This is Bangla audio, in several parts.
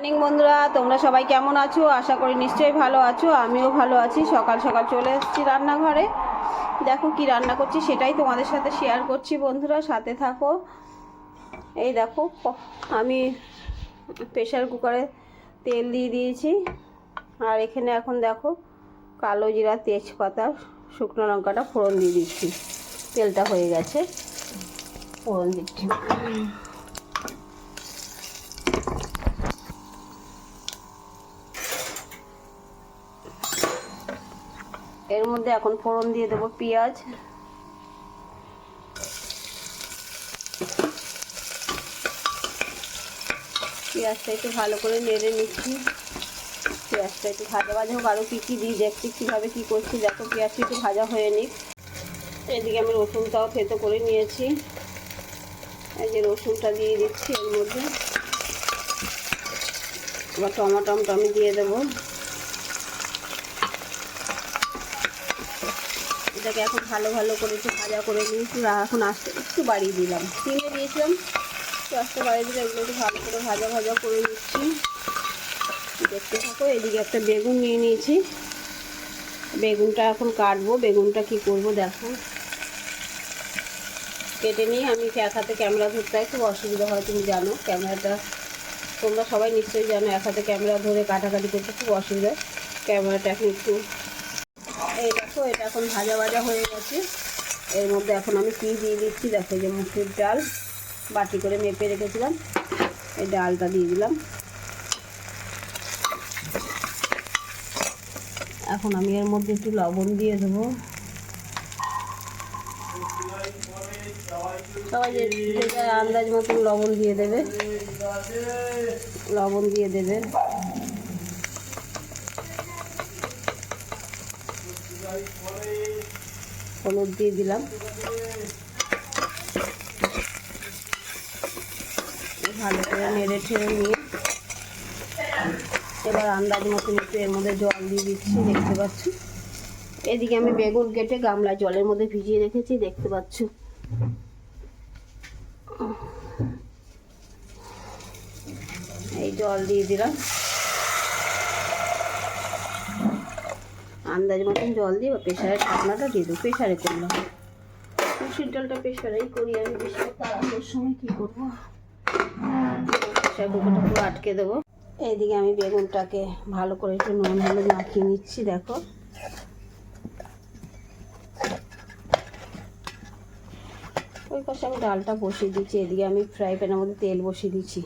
মর্নিং বন্ধুরা। তোমরা সবাই কেমন আছো? আশা করি নিশ্চয়ই ভালো আছো। আমিও ভালো আছি। সকাল সকাল চলে এসেছি রান্নাঘরে। দেখো কি রান্না করছি, সেটাই তোমাদের সাথে শেয়ার করছি বন্ধুরা। সাথে থাকো। এই দেখো আমি প্রেশার কুকারে তেল দিয়ে দিয়েছি। আর এখানে এখন দেখো, কালো জিরা তেজপাতা, শুকনো লঙ্কাটা ফোড়ন দিয়ে দিচ্ছি। তেলটা হয়ে গেছে, ফোড়ন দিচ্ছি। এর মধ্যে এখন ফোড়ন দিয়ে দেবো পেঁয়াজ। পেঁয়াজটা একটু ভালো করে নেড়ে নিচ্ছি। পেঁয়াজটা একটু ভাজা ভাজা হোক। আরও কী কী দিই, দেখছি কীভাবে কী করছি। দেখো, পেঁয়াজটা একটু ভাজা হয়ে নিক। এদিকে আমি রসুনটাও থেতো করে নিয়েছি। এই যে রসুনটা দিয়ে দিচ্ছি এর মধ্যে। এবার টমাটমটা আমি দিয়ে দেবো। এটাকে এখন ভালো ভালো করে একটু ভাজা করে নিয়েছি এখন আস্তে একটু বাড়িয়ে দিলাম। তিনে দিয়েছিলাম। একটু আস্তে বাড়িয়ে দিলে এগুলো একটু ভালো করে ভাজা ভাজা করে নিচ্ছি। দেখতে থাকো, এদিকে একটা বেগুন নিয়ে নিয়েছি। বেগুনটা এখন কাটবো, বেগুনটা কি করব দেখো। কেটে নিয়ে আমি এক হাতে ক্যামেরা ধরতে খুব অসুবিধা হয় তুমি জানো, ক্যামেরাটা তোমরা সবাই নিশ্চয়ই জানো, এক হাতে ক্যামেরা ধরে কাটাকাটি করতে খুব অসুবিধা ক্যামেরাটা এখন একটু দেখো এটা এখন ভাজা ভাজা হয়ে গেছে। এর মধ্যে এখন আমি কী দিয়ে দিচ্ছি, দেখো যে মুসুর ডাল, বাটি করে মেপে রেখেছিলাম, এই ডালটা দিয়ে দিলাম। এখন আমি এর মধ্যে একটু লবণ দিয়ে দেবো। সবাই আন্দাজ মতন লবণ দিয়ে দেবে, লবণ দিয়ে দেবে। হলুদ দিয়ে দিলাম। ভালো করে নেড়ে ঠেড়ে নিয়ে এবার আন্দাজ মতন একটু এর মধ্যে জল দিয়ে দিচ্ছি, দেখতে পাচ্ছ? এদিকে আমি বেগুন কেটে গামলা জলের মধ্যে ভিজিয়ে রেখেছি, দেখতে পাচ্ছ? এই জল দিয়ে দিলাম। আন্দাজ মতন জল দিয়ে বা প্রেশারের ঢাকনাটা দিয়ে দেবো প্রেশারে করলাম মুসুর ডালটা প্রেশারেই করি আমি বেশি। তাড়ানোর সময় কী করব? প্রেশার কুকারটা পুরো আটকে দেবো। এইদিকে আমি বেগুনটাকে ভালো করে একটু নুন হলুদ মাখিয়ে নিচ্ছি দেখো। ওই পাশে আমি ডালটা বসিয়ে দিচ্ছি এদিকে আমি ফ্রাই প্যানের মধ্যে তেল বসিয়ে দিচ্ছি।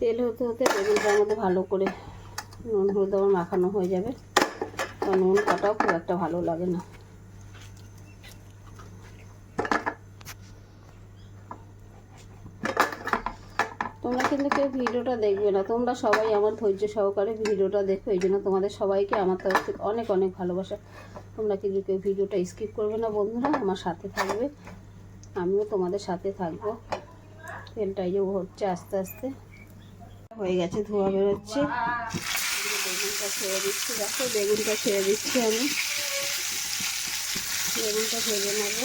তেল হতে হতে বেগুনটার মধ্যে ভালো করে নুন হলুদ আমার মাখানো হয়ে যাবে। নুন কাটাও, খুব একটা ভালো লাগে না। তোমরা কিন্তু কেউ ভিডিওটা দেখবে না। তোমরা সবাই আমার ধৈর্য সহকারে ভিডিওটা দেখো, এই জন্য তোমাদের সবাইকে আমার তরফ থেকে অনেক অনেক ভালোবাসা। তোমরা কিন্তু কেউ ভিডিওটা স্কিপ করবে না বন্ধুরা, আমার সাথে থাকবে। আমিও তোমাদের সাথে থাকব। তেলটা এই যে হচ্ছে আস্তে আস্তে। হয়ে গেছে, ধোয়া বেরোচ্ছে। বেগুনটা ছেড়ে দিচ্ছি, দেখো, বেগুনটা ছেড়ে দিচ্ছি আমি। বেগুনটা ভেজে নেব।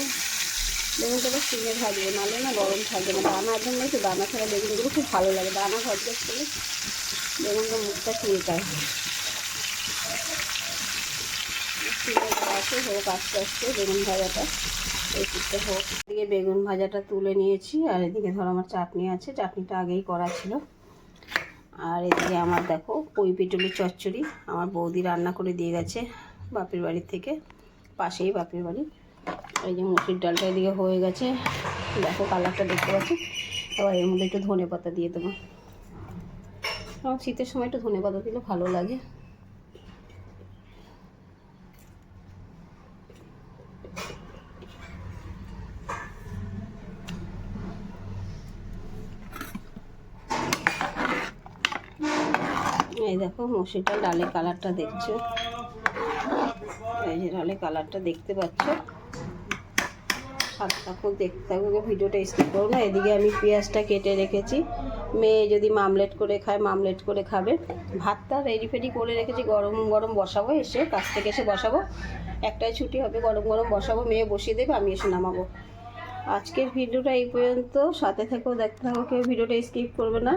বেগুনটা তো সিঙে ভাজবো, নাহলে না গরম থাকবে না। দানার জন্য একটু দানা ছাড়া বেগুনগুলো খুব ভালো লাগে। দানা ভাজতে করলে বেগুনটা মুখটা খেয়ে যায় আছে হোক, আস্তে আস্তে বেগুন ভাজাটা হোক। এদিকে বেগুন ভাজাটা তুলে নিয়েছি, আর এদিকে ধরো আমার চাটনি আছে। চাটনিটা আগেই করা ছিল। আর এদিকে আমার দেখো কই পিটুলি চচ্চড়ি আমার বৌদি রান্না করে দিয়ে গেছে বাপের বাড়ির থেকে, পাশেই বাপের বাড়ি। এই যে মুসুর ডালটা এদিকে হয়ে গেছে। দেখো কালারটা দেখতে পাচ্ছি? এবার এর মধ্যে একটু ধনে পাতা দিয়ে দেবো। শীতের সময় একটু ধনে পাতা দিলে ভালো লাগে। এই দেখো মসুরটা ডালে কালারটা দেখছ? এই যে ডালে কালারটা দেখতে পাচ্ছ? সাত থাকো দেখতে থাকো ভিডিওটা স্কিপ করো না। এদিকে আমি পেঁয়াজটা কেটে রেখেছি। মেয়ে যদি মামলেট করে খায়, মামলেট করে খাবে। ভাতটা রেডি ফেডি করে রেখেছি, গরম গরম বসাবো এসে কাছ থেকে এসে বসাবো। একটাই ছুটি হবে, গরম গরম বসাবো, মেয়ে বসিয়ে দেবে, আমি এসে নামাবো। আজকের ভিডিওটা এই পর্যন্ত। সাথে থেকেও দেখতে থাকো, কেউ ভিডিওটা স্কিপ করবে না।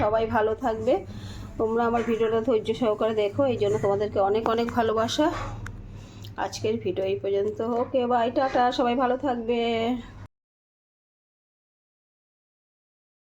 সবাই ভালো থাকবে। তোমরা আমার ভিডিওটা ধৈর্য সহকারে দেখো, এই জন্য তোমাদেরকে অনেক অনেক ভালোবাসা। আজকের ভিডিও এই পর্যন্ত। ওকে বাই টাটা, সবাই ভালো থাকবে।